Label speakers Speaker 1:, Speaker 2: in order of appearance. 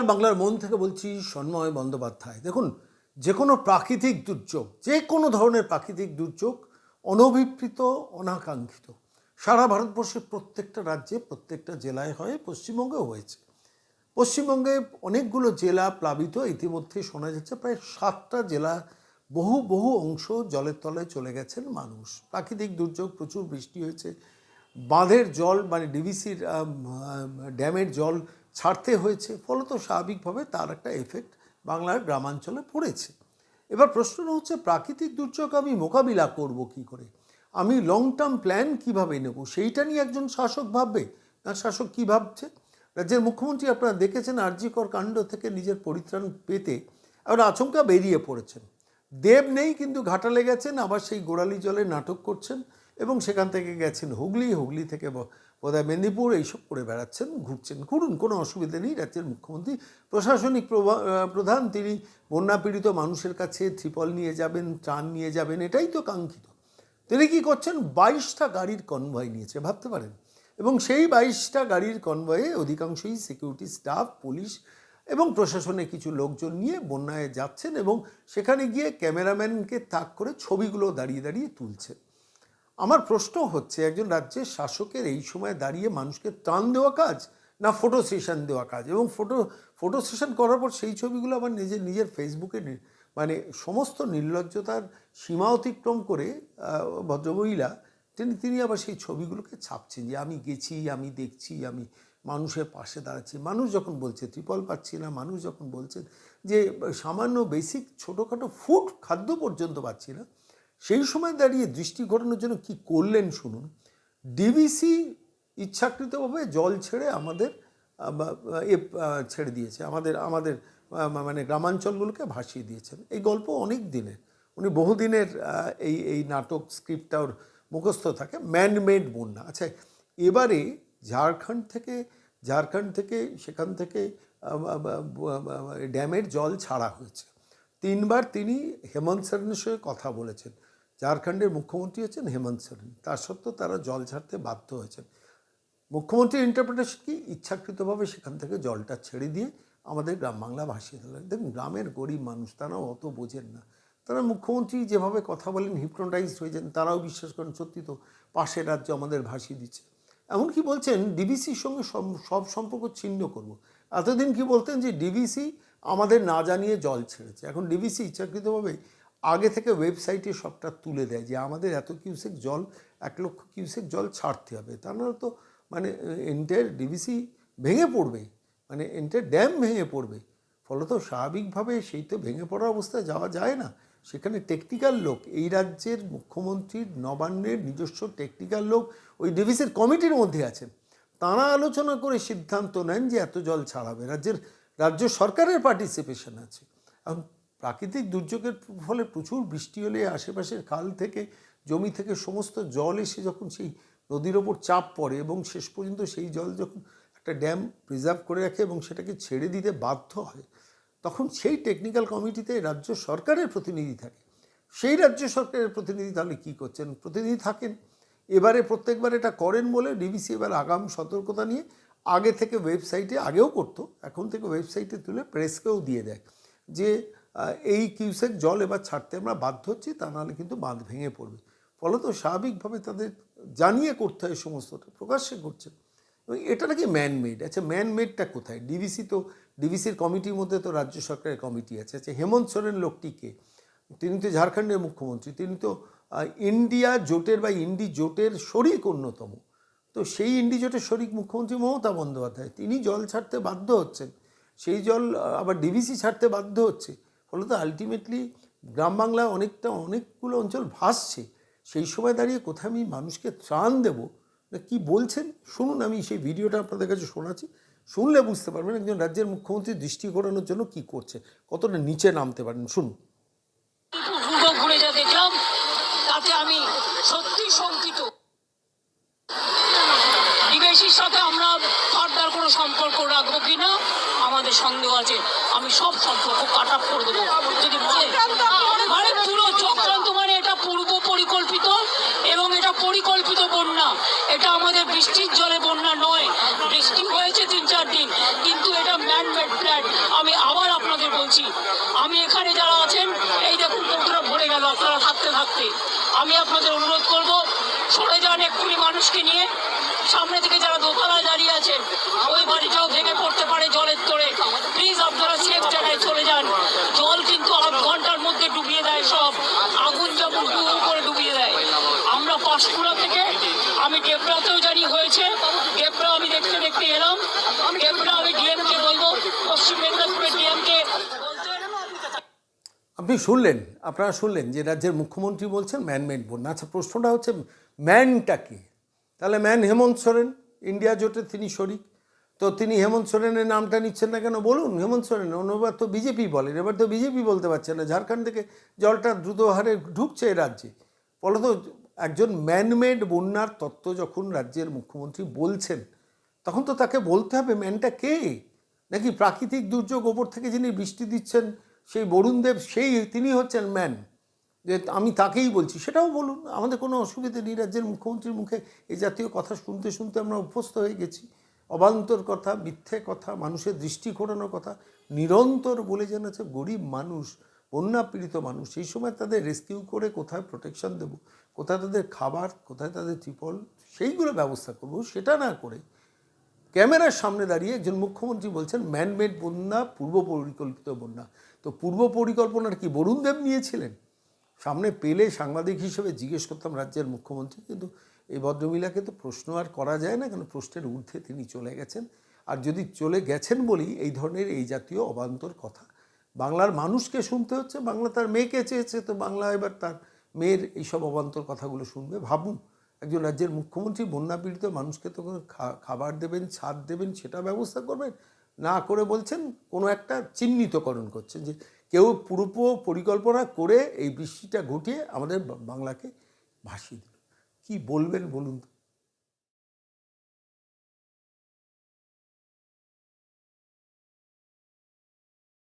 Speaker 1: নমস্কার বাংলার মন থেকে বলছি সন্ময় বন্দ্যোপাধ্যায়। দেখুন যে কোনো প্রাকৃতিক দুর্যোগ যে কোনো ধরনের প্রাকৃতিক দুর্যোগ অনভিপ্রিত, অনাকাঙ্ক্ষিত। সারা ভারতবর্ষের প্রত্যেকটা রাজ্যে, প্রত্যেকটা জেলায় হয়, পশ্চিমবঙ্গেও হয়েছে। পশ্চিমবঙ্গে অনেকগুলো জেলা প্লাবিত, ইতিমধ্যে শোনা যাচ্ছে প্রায় সাতটা জেলা বহু বহু অংশ জলের তলায় চলে গেছেন মানুষ। প্রাকৃতিক দুর্যোগ, প্রচুর বৃষ্টি হয়েছে। বাঁধের জল মানে ডিভিসির ড্যামের জল ছাড়তে হয়েছে, ফলত স্বাভাবিকভাবে তার একটা এফেক্ট বাংলার গ্রামাঞ্চলে পড়েছে। এবার প্রশ্নটা হচ্ছে, প্রাকৃতিক দুর্যোগ আমি মোকাবিলা করব কি করে? আমি লং টার্ম প্ল্যান কীভাবে নেব? সেইটা নিয়ে একজন শাসক ভাববে? না, শাসক কী ভাবছে? রাজ্যের মুখ্যমন্ত্রী আপনারা দেখেছেন আরজিকর কাণ্ড থেকে নিজের পরিত্রাণ পেতে এবার আচমকা বেরিয়ে পড়েছেন। দেব নেই, কিন্তু ঘাটালে গেছেন, আবার সেই গোড়ালি জলে নাটক করছেন এবং সেখান থেকে গেছেন হুগলি। হুগলি থেকে বোধহয় মেদিনীপুর, এইসব করে বেড়াচ্ছেন, ঘুরছেন। ঘুরুন, কোনো অসুবিধা নেই। রাজ্যের মুখ্যমন্ত্রী, প্রশাসনিক প্রধান, তিনি বন্যা পীড়িত মানুষের কাছে ত্রিপল নিয়ে যাবেন, ত্রাণ নিয়ে যাবেন, এটাই তো কাঙ্ক্ষিত। তিনি কি করছেন? বাইশটা গাড়ির কনভয় নিয়েছে, ভাবতে পারেন। এবং সেই বাইশটা গাড়ির কনভয়ে অধিকাংশই সিকিউরিটি স্টাফ, পুলিশ এবং প্রশাসনের কিছু লোকজন নিয়ে বন্যায় যাচ্ছেন এবং সেখানে গিয়ে ক্যামেরাম্যানকে তাক করে ছবিগুলো দাঁড়িয়ে দাঁড়িয়ে তুলছে। আমার প্রশ্ন হচ্ছে, একজন রাজ্যের শাসকের এই সময় দাঁড়িয়ে মানুষকে ত্রাণ দেওয়া কাজ না ফটো সেশন দেওয়া কাজ? এবং ফটো ফটো সেশন করার পর সেই ছবিগুলো আবার নিজের নিজের ফেসবুকে মানে সমস্ত নির্লজ্জতার সীমা অতিক্রম করে ভদ্রমহিলা, তিনি তিনি আবার সেই ছবিগুলোকে ছাপছেন যে আমি গেছি, আমি দেখছি, আমি মানুষের পাশে দাঁড়াচ্ছি। মানুষ যখন বলছে, ত্রিপল পাচ্ছি না, মানুষ যখন বলছেন যে সামান্য বেসিক ছোটোখাটো ফুড খাদ্য পর্যন্ত পাচ্ছি না সেই সময় দাঁড়িয়ে দৃষ্টি ঘটানোর জন্য কি করলেন শুনুন। ডিবিসি ইচ্ছাকৃতভাবে জল ছেড়ে আমাদের এ ছেড়ে দিয়েছে। আমাদের আমাদের মানে গ্রামাঞ্চলগুলোকে ভাসিয়ে দিয়েছেন। এই গল্প অনেক দিনের। উনি বহুদিনের এই এই নাটক স্ক্রিপ্টটা ওর মুখস্থ থাকে। ম্যানমেড বন্যা আচ্ছা এবারে ঝাড়খণ্ড থেকে ঝাড়খণ্ড থেকে, সেখান থেকে ড্যামের জল ছাড়া হয়েছে। তিনবার তিনি হেমন্ত সোরেনের সঙ্গে কথা বলেছেন। ঝাড়খণ্ডের মুখ্যমন্ত্রী হচ্ছেন হেমন্ত সোরেন। তার সত্ত্বেও তারা জল ছাড়তে বাধ্য হয়েছেন। মুখ্যমন্ত্রীর ইন্টারপ্রিটেশন কি? ইচ্ছাকৃতভাবে সেখান থেকে জলটা ছেড়ে দিয়ে আমাদের গ্রাম বাংলা ভাসিয়ে দিলেন দেখুন, গ্রামের গরিব মানুষ, তারাও অত বোঝেন না। তারা মুখ্যমন্ত্রী যেভাবে কথা বলেন হিপনোটাইজড হয়ে যান, তারাও বিশ্বাস করেন, সত্যি তো পাশের রাজ্য আমাদের ভাসিয়ে দিচ্ছে। এমনকি বলছেন, ডিবিসির সঙ্গে সব সম্পর্ক ছিন্ন করব। এতদিন কি বলতেন যে, ডিবিসি আমাদের না জানিয়ে জল ছেড়েছে? এখন ডিবিসি ইচ্ছাকৃতভাবে আগে থেকে ওয়েবসাইটে সবটা তুলে দেয় যে আমাদের এত কিউসেক জল, এক লক্ষ কিউসেক জল ছাড়তে হবে। তা নাহলে তো মানে এন্টায়ার ডিবিসি ভেঙে পড়বে মানে এন্টায়ার ড্যাম ভেঙে পড়বে ফলত স্বাভাবিকভাবে সেই তো ভেঙে পড়ার অবস্থায় যাওয়া যায় না। সেখানে টেকনিক্যাল লোক, এই রাজ্যের মুখ্যমন্ত্রীর নবান্নের নিজস্ব টেকনিক্যাল লোক ওই ডিভিসির কমিটির মধ্যে আছেন। তাঁরা আলোচনা করে সিদ্ধান্ত নেন যে এত জল ছাড়াবে। রাজ্যের, রাজ্য সরকারের পার্টিসিপেশন আছে। এখন প্রাকৃতিক দুর্যোগের ফলে প্রচুর বৃষ্টি হলে আশেপাশের খাল থেকে, জমি থেকে সমস্ত জল এসে যখন সেই নদীর ওপর চাপ পড়ে এবং শেষ পর্যন্ত সেই জল যখন একটা ড্যাম প্রিজার্ভ করে রাখে এবং সেটাকে ছেড়ে দিতে বাধ্য হয়, তখন সেই টেকনিক্যাল কমিটিতে রাজ্য সরকারের প্রতিনিধি থাকে। সেই রাজ্য সরকারের প্রতিনিধি তাহলে কী করছেন? প্রতিনিধি থাকেন। এবারে প্রত্যেকবার এটা করেন বলে ডিবিসি এবার আগাম সতর্কতা নিয়ে আগে থেকে ওয়েবসাইটে আগেও করতো, এখন থেকে ওয়েবসাইটে তুলে প্রেসকেও দিয়ে দেয় যে এই কিউসেক জল এবার ছাড়তে আমরা বাধ্য হচ্ছি, তা নাহলে কিন্তু বাঁধ ভেঙে পড়বে। ফলত স্বাভাবিকভাবে তাদের জানিয়ে করতে হয় সমস্তটা, প্রকাশ্যে করছেন এবং এটা নাকি ম্যানমেড আচ্ছা ম্যানমেডটা কোথায়? ডিবিসি তো ডিবিসির কমিটির মধ্যে তো রাজ্য সরকারের কমিটি আছে। আচ্ছা হেমন্ত সোরেন লোকটি কে? তিনি তো ঝাড়খণ্ডের মুখ্যমন্ত্রী, তিনি তো ইন্ডিয়া জোটের বা ইন্ডি জোটের শরিক অন্যতম। তো সেই ইন্ডি জোটের শরিক মুখ্যমন্ত্রী মমতা বন্দ্যোপাধ্যায়, তিনি জল ছাড়তে বাধ্য হচ্ছেন। সেই জল আবার ডিবিসি ছাড়তে বাধ্য হচ্ছে। ফলত আলটিমেটলি গ্রাম বাংলায় অনেকটা, অনেকগুলো অঞ্চল ভাসছে। সেই সময় দাঁড়িয়ে কোথায় আমি মানুষকে ত্রাণ দেব? না, কী বলছেন? শুনুন, আমি সেই ভিডিওটা আপনাদের কাছে শোনাচ্ছি। শুনলে বুঝতে পারবেন একজন রাজ্যের মুখ্যমন্ত্রী দৃষ্টি ঘোরানোর জন্য কি করছে, কতটা নিচে নামতে পারেন। শুনুন।
Speaker 2: সম্পর্ক কাট মানে এটা পূর্ব পরিকল্পিত এবং এটা পরিকল্পিত বন্যা। এটা আমাদের বৃষ্টির জলে বন্যা নয়। বৃষ্টি হয়েছে তিন চার দিন, কিন্তু এটা ম্যান মেড প্ল্যান আমি আবার আপনাদের বলছি, আমি এখানে যারা আছেন, এই দেখুন কতটা ভরে গেল আপনারা থাকতে থাকতে। আমি আপনাদের অনুরোধ করব, সরে যান এক্ষুনি মানুষকে নিয়ে। সামনে থেকে যারা দোতলায় দাঁড়িয়ে আছেন, ওই বাড়িটাও ভেঙে পড়ছে আমি ডেবরাতেও জানি হয়েছে। ডেবরা আমি দেখতে দেখতে এলাম। ডেবরা আমি ডিএমকে বলব, পশ্চিম মেদিনীপুরের ডিএমকে
Speaker 1: আপনি শুনলেন, আপনারা শুনলেন যে রাজ্যের মুখ্যমন্ত্রী বলছেন ম্যান মেড বন্যা। আচ্ছা প্রশ্নটা হচ্ছে ম্যানটা কি? তাহলে ম্যান হেমন্ত সোরেন ইন্ডিয়া জোটে তিনি শরিক। তো তিনি হেমন্ত সোরেনের নামটা নিচ্ছেন না কেন? বলুন, হেমন্ত সোরেন অন্যবার তো বিজেপি বলেন। এবার তো বিজেপি বলতে পারছে না। ঝাড়খণ্ড থেকে জলটা দ্রুত হারে ঢুকছে এই রাজ্যে। ফলত একজন ম্যানমেড বন্যার তত্ত্ব যখন রাজ্যের মুখ্যমন্ত্রী বলছেন, তখন তো তাকে বলতে হবে ম্যানটা কে? নাকি প্রাকৃতিক দুর্যোগ ওপর থেকে যিনি বৃষ্টি দিচ্ছেন, সেই বরুণদেব সেই তিনি হচ্ছেন ম্যান যে আমি তাকেই বলছি, সেটাও বলুন, আমাদের কোনো অসুবিধা নেই, রাজ্যের মুখ্যমন্ত্রীর মুখে এই জাতীয় কথা শুনতে শুনতে আমরা অভ্যস্ত হয়ে গেছি। অবান্তর কথা, মিথ্যে কথা, মানুষের দৃষ্টি ঘোরানোর কথা, নিরন্তর বলে জানাচ্ছে গরিব মানুষ বন্যা পীড়িত মানুষ সেই সময় তাদের রেস্কিউ করে কোথায় প্রোটেকশন দেবো? কোথায় তাদের খাবার, কোথায় তাদের ত্রিপল, সেইগুলো ব্যবস্থা করব। সেটা না করে ক্যামেরার সামনে দাঁড়িয়ে একজন মুখ্যমন্ত্রী বলছেন, ম্যানমেড বন্যা, পূর্ব পরিকল্পিত বন্যা। তো পূর্ব পরিকল্পনার কি বরুণদেব নিয়েছিলেন? সামনে পেলে সাংবাদিক হিসেবে জিজ্ঞেস করতাম রাজ্যের মুখ্যমন্ত্রী, কিন্তু এই ভদ্রমহিলাকে তো প্রশ্ন আর করা যায় না কেন? প্রশ্নের ঊর্ধ্বে তিনি চলে গেছেন। আর যদি চলে গেছেন বলেই এই ধরনের এই জাতীয় অবান্তর কথা বাংলার মানুষকে শুনতে হচ্ছে, বাংলা তার মেয়েকে চেয়েছে, তো বাংলা এবার তার মেয়ের এইসব অবান্তর কথাগুলো শুনবে। ভাবুন, একজন রাজ্যের মুখ্যমন্ত্রী বন্যা পীড়িত মানুষকে তো খাবার দেবেন, ছাদ দেবেন, সেটা ব্যবস্থা করবেন? না করে বলছেন, কোনো একটা চিহ্নিতকরণ করছেন যে কেউ পূর্ব পরিকল্পনা করে এই বৃষ্টিটা ঘটিয়ে আমাদের বাংলাকে ভাসিয়ে দিল। কী বলবেন বলুন তো?